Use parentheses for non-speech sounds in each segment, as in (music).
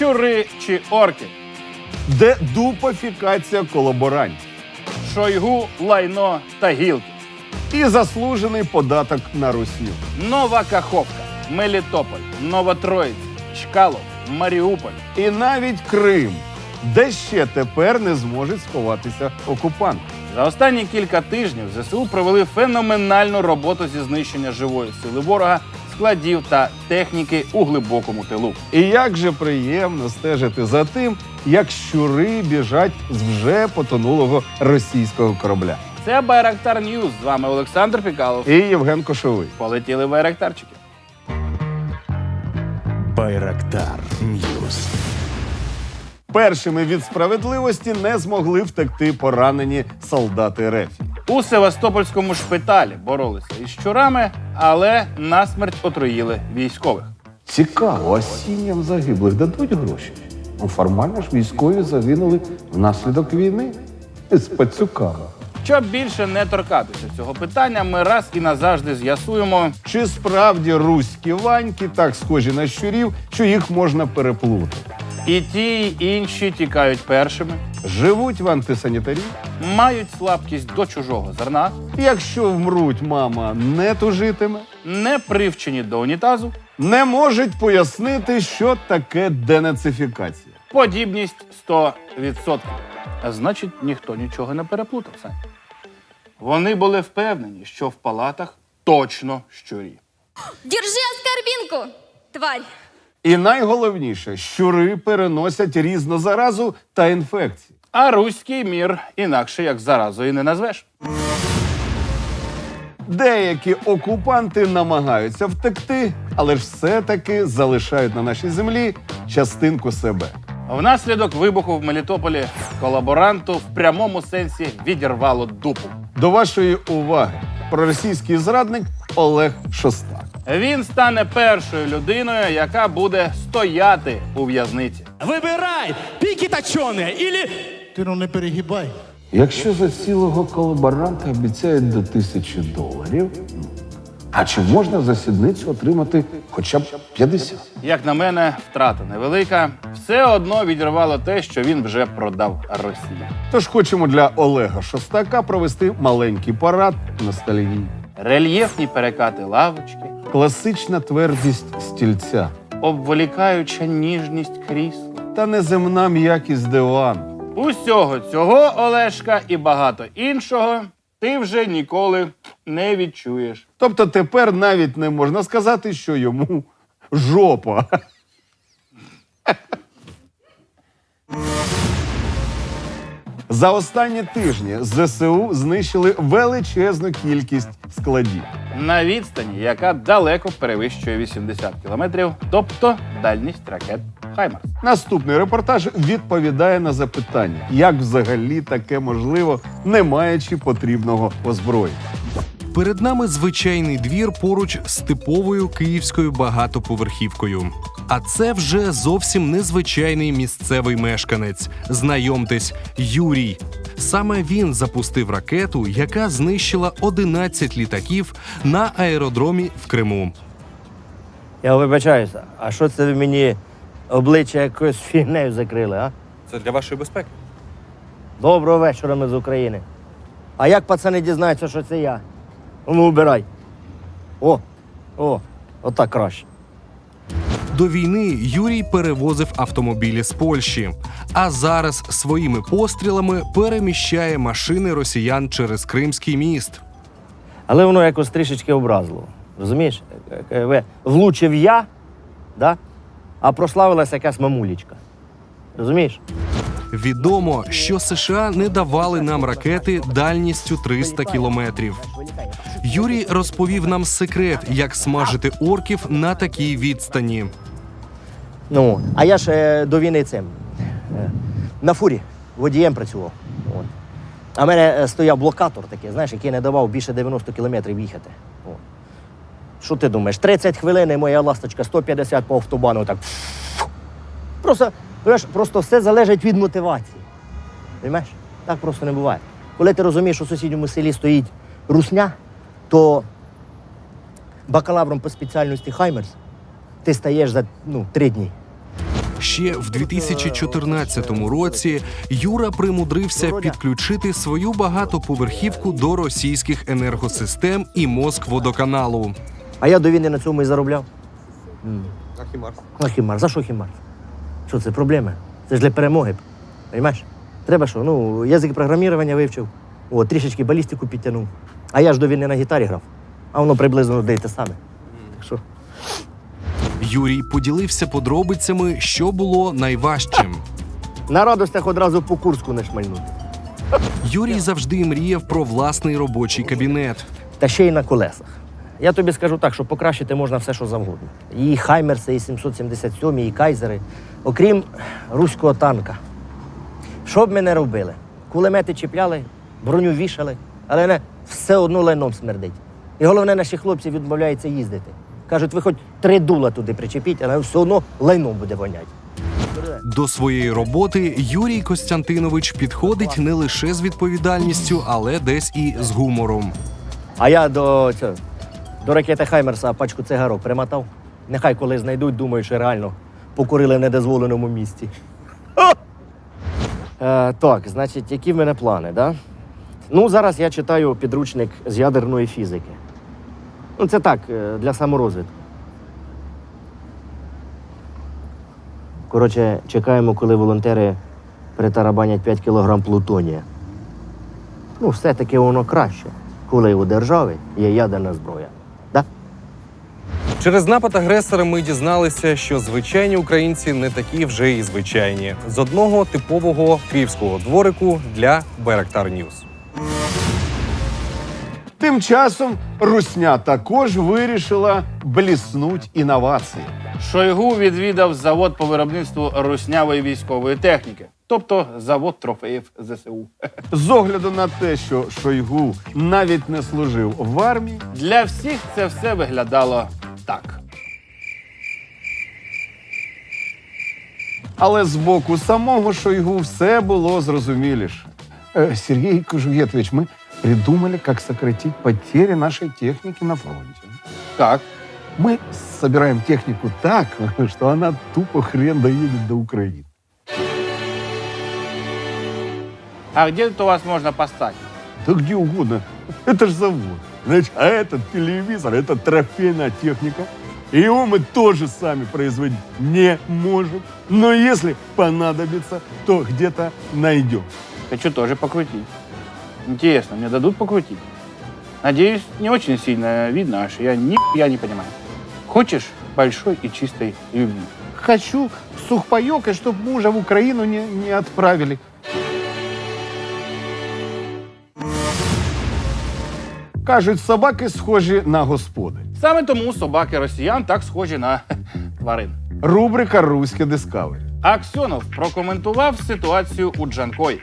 щури чи орки, Дедупафікація колаборантів Шойгу, лайно та гілки, і заслужений податок на русню. Нова Каховка, Мелітополь, Новотроїць, Чкалов, Маріуполь. І навіть Крим, де ще тепер не зможе сховатися окупант. За останні кілька тижнів ЗСУ провели феноменальну роботу зі знищення живої сили ворога, складів та техніки у глибокому тилу. І як же приємно стежити за тим, як щури біжать з вже потонулого російського корабля. Це Байрактар Ньюз. З вами Олександр Пікалов. І Євген Кошовий. Полетіли байрактарчики. Байрактар Ньюс. Першими від справедливості не змогли втекти поранені солдати Рефі. У Севастопольському шпиталі боролися із щурами, але насмерть отруїли військових. Цікаво, а сім'ям загиблих дадуть гроші? Ну, формально ж військові загинули внаслідок війни з пацюками. Щоб більше не торкатися цього питання, ми раз і назавжди з'ясуємо, Чи справді руські ваньки так схожі на щурів, що їх можна переплутати? і ті, і інші тікають першими, Живуть в антисанітарії? мають слабкість до чужого зерна, Якщо вмруть, мама не тужитиме, не привчені до унітазу, не можуть пояснити, що таке денацифікація. подібність 100%. А значить, ніхто нічого не переплутав. Сань. Вони були впевнені, що в палатах точно щурі. Держи оскорбинку, тварь! І найголовніше, щури переносять різну заразу та інфекції. А руський мір інакше як заразою не назвеш. Деякі окупанти намагаються втекти, але ж все-таки залишають на нашій землі частинку себе. Внаслідок вибуху в Мелітополі колаборанту в прямому сенсі відірвало дупу. До вашої уваги проросійський зрадник Олег Шостак. Він стане першою людиною, яка буде стояти у в'язниці. Вибирай! Піки точоне или... Ти ну не перегибай. Якщо за цілого колаборанта обіцяють до тисячі доларів, а чи можна за сідницю отримати хоча б 50? Як на мене, втрата невелика. Все одно відірвало те, що він вже продав Росії. Тож хочемо для Олега Шостака провести маленький парад ностальгії. Рельєфні перекати лавочки, Класична твердість стільця обволікаюча ніжність крісла. та неземна м'якість дивану. Усього цього, Олешка, і багато іншого ти вже ніколи не відчуєш. Тобто тепер навіть не можна сказати, що йому жопа. За останні тижні ЗСУ знищили величезну кількість складів. На відстані, яка далеко перевищує 80 кілометрів, тобто дальність ракет Хаймарс. Наступний репортаж відповідає на запитання, як взагалі таке можливо, не маючи потрібного озброєння. Перед нами звичайний двір поруч з типовою київською багатоповерхівкою. А це вже зовсім незвичайний місцевий мешканець. Знайомтесь, Юрій. Саме він запустив ракету, яка знищила 11 літаків на аеродромі в Криму. Я вибачаюся, а що це ви мені обличчя якоюсь фігнею закрили, а? Це для вашої безпеки. Доброго вечора, ми з України. А як пацани дізнаються, що це я? Ну, убирай. О, о, отак краще. До війни Юрій перевозив автомобілі з Польщі, а зараз своїми пострілами переміщає машини росіян через Кримський міст. Але воно якось трішечки образливо. Розумієш? Е, Влучив я, да? а прославилася якась мамулічка. Розумієш? Відомо, що США не давали нам ракети дальністю 300 кілометрів. Юрій розповів нам секрет, як смажити орків на такій відстані. Ну, а я ж е, до війни цим е, на фурі водієм працював. От. А в мене е, стояв блокатор такий, знаєш, який не давав більше 90 кілометрів їхати. Що ти думаєш? 30 хвилин і моя ласточка 150 по автобану так. Просто, знаєш, просто все залежить від мотивації. Розумієш? Так просто не буває. Коли ти розумієш, що в сусідньому селі стоїть русня, то бакалавром по спеціальності Хаймерс ти стаєш за ну, три дні. Ще в 2014 році Юра примудрився підключити свою багатоповерхівку до російських енергосистем і Москводоканалу. А я до війни на цьому і заробляв. А хімар? А хімар. За що хімар? Що це проблеми? Це ж для перемоги. Понимаєш? Треба що? Ну, язик програмування вивчив, о, трішечки балістику підтягнув. А я ж до війни на гітарі грав. А воно приблизно й те саме. Так що. Юрій поділився подробицями, що було найважчим. На радостях одразу по Курську не шмальнути. Юрій завжди мріяв про власний робочий кабінет. Та ще й на колесах. Я тобі скажу так, що покращити можна все, що завгодно. І Хаймерси, і 777, і Кайзери, окрім руського танка. Що б ми не робили? Кулемети чіпляли, броню вішали, але не все одно лайном смердить. І головне, наші хлопці відмовляються їздити. Кажуть, ви хоч три дула туди причепіть, але все одно лайном буде воняти. До своєї роботи Юрій Костянтинович підходить не лише з відповідальністю, але десь і з гумором. А я до, цього, до ракети Хаймерса пачку цигарок примотав. Нехай коли знайдуть, думаю, що реально покурили в недозволеному місці. Е, так, значить, які в мене плани, да? Ну, зараз я читаю підручник з ядерної фізики. Ну, це так, е, для саморозвитку. Коротше, чекаємо, коли волонтери притарабанять 5 кілограм плутонія. Ну, все-таки воно краще, коли у держави є ядерна зброя. Да? Через напад агресора ми дізналися, що звичайні українці не такі вже і звичайні. З одного типового київського дворику для Беректар Ньюс. Тим часом Русня також вирішила бліснуть інновації. Шойгу відвідав завод по виробництву руснявої військової техніки, тобто завод трофеїв ЗСУ. (laughs) З огляду на те, що Шойгу навіть не служив в армії, Для всіх це все виглядало так. але з боку самого Шойгу все було зрозуміліше. Э, Сергей Кожугетович, мы придумали, как сократить потери нашей техники на фронте. Так. Мы собираем технику так, (laughs) что она тупо хрен доедет до Украины. А где тут у вас можно поставить? Да где угодно. Это же завод. Значит, а этот телевизор, это трофейная техника. И его мы тоже сами производить не можем. Но если понадобится, то где-то найдем. Хочу тоже покрутить. Интересно, мне дадут покрутить? Надеюсь, не очень сильно видно, аж я ни я не понимаю. Хочешь большой и чистой любви? Хочу сухпайок, и чтобы мужа в Украину не, не отправили. Кажуть, собаки схожі на господи. Саме тому собаки росіян так схожі на (laughs) тварин. Рубрика Руське Дискавері. Аксьонов прокоментував ситуацію у Джанкої.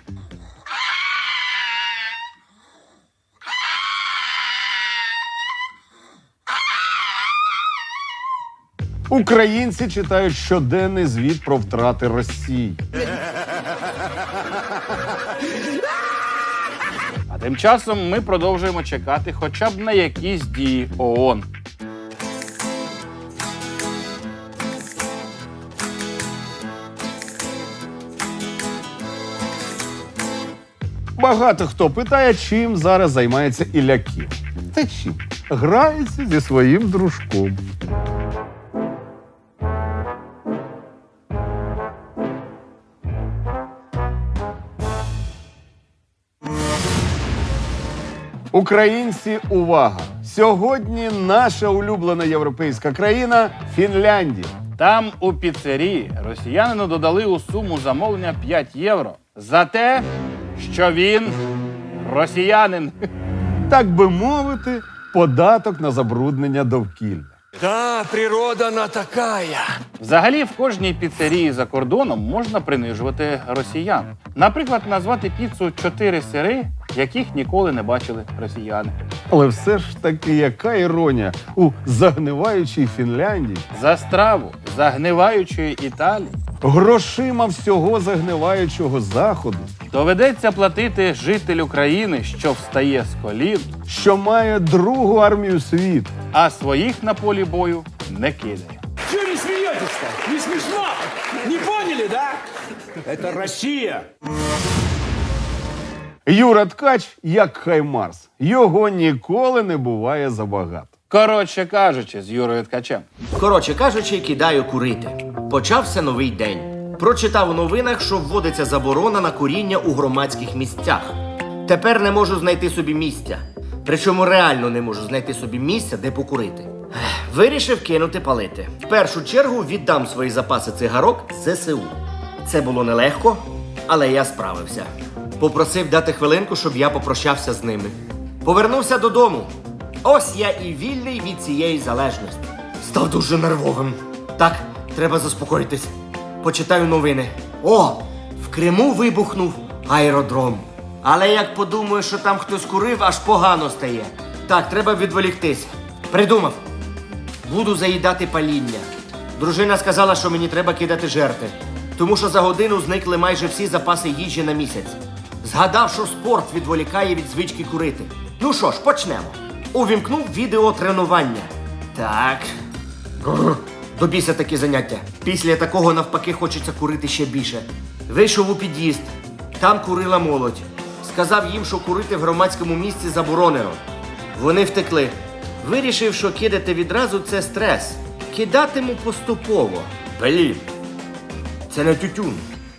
Українці читають щоденний звіт про втрати Росії. А тим часом ми продовжуємо чекати хоча б на якісь дії ООН. Багато хто питає, чим зараз займається Іляків. Та чим? Грається зі своїм дружком. Українці, увага! Сьогодні наша улюблена європейська країна Фінляндія. Там у піцерії росіянину додали у суму замовлення 5 євро за те, що він росіянин. (laughs) Так би мовити, податок на забруднення довкілля. Да, природа она такая. Взагалі, в кожній піцерії за кордоном можна принижувати росіян. Наприклад, назвати піцу чотири сири, яких ніколи не бачили росіяни. Але все ж таки, яка іронія у загниваючій Фінляндії За страву загниваючої Італії грошима всього загниваючого заходу, доведеться платити жителю країни, що встає з колін, що має другу армію світу. а своїх на полі бою не кидає. Чего не смеетесь-то? Не смешно? Не Это Россия! Юра Ткач як Хаймарс. Його ніколи не буває забагато. Коротше кажучи, з Юрою Ткачем. Коротше кажучи, кидаю курити. Почався новий день. Прочитав у новинах, що вводиться заборона на куріння у громадських місцях. Тепер не можу знайти собі місця. Причому реально не можу знайти собі місця, де покурити. Вирішив кинути палити. В першу чергу віддам свої запаси цигарок ЗСУ. Це було нелегко, але я справився. Попросив дати хвилинку, щоб я попрощався з ними. Повернувся додому. Ось я і вільний від цієї залежності. Став дуже нервовим. Так, треба заспокоїтись. Почитаю новини. О! В Криму вибухнув аеродром. Але як подумаю, що там хтось курив, аж погано стає. Так, треба відволіктись. Придумав. Буду заїдати паління. Дружина сказала, що мені треба кидати жерти, тому що за годину зникли майже всі запаси їжі на місяць. Згадав, що спорт відволікає від звички курити. Ну що ж, почнемо. Увімкнув відео тренування. Так. Бррр. До біса такі заняття. Після такого навпаки хочеться курити ще більше. Вийшов у під'їзд. Там курила молодь. Сказав їм, що курити в громадському місці заборонено. Вони втекли. Вирішив, що кидати відразу це стрес. Кидатиму поступово. Блін. Це не тютюн.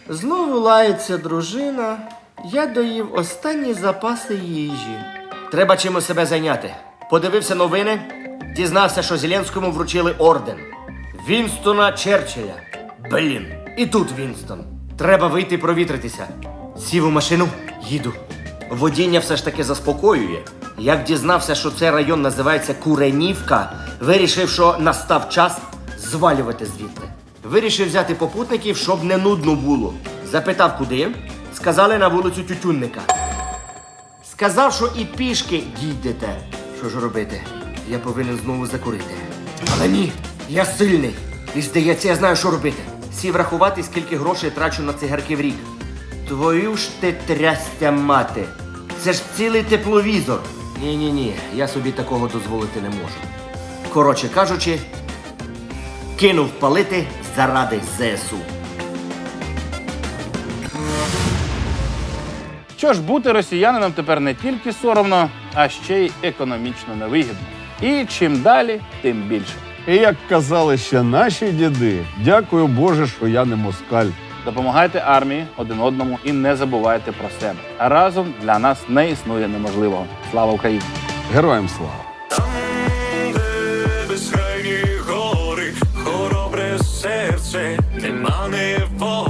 Знову лається дружина. Я доїв останні запаси їжі. Треба чимось себе зайняти. Подивився новини, дізнався, що Зеленському вручили орден. Вінстона Черчилля. Блін. І тут Вінстон. Треба вийти провітритися. Сів у машину, їду. Водіння все ж таки заспокоює. Як дізнався, що цей район називається Куренівка, вирішив, що настав час звалювати звідти. Вирішив взяти попутників, щоб не нудно було. Запитав, куди. Сказали на вулицю Тютюнника. Сказав, що і пішки дійдете. Що ж робити? Я повинен знову закурити. Але ні, я сильний. І здається, я знаю, що робити. Сів рахувати, скільки грошей трачу на цигарки в рік. Твою ж ти трястя мати. Це ж цілий тепловізор. Ні, ні, ні, я собі такого дозволити не можу. Коротше кажучи, кинув палити заради ЗСУ. Що ж, бути росіянином тепер не тільки соромно, а ще й економічно невигідно. І чим далі, тим більше. І як казали ще наші діди, дякую Боже, що я не москаль. Допомагайте армії один одному і не забувайте про себе. А разом для нас не існує неможливого. Слава Україні! Героям слава! Де безкрайні гори, хоробре серце, нема неволі.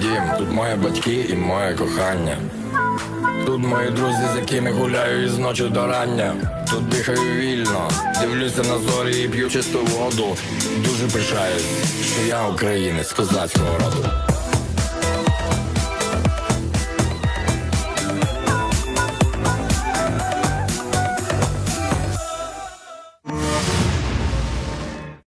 Дім, тут мої батьки і моє кохання. Тут мої друзі, з якими гуляю із ночі до рання. Тут дихаю вільно, дивлюся на зорі і п'ю чисту воду. Дуже пишаюсь, що я українець козацького роду.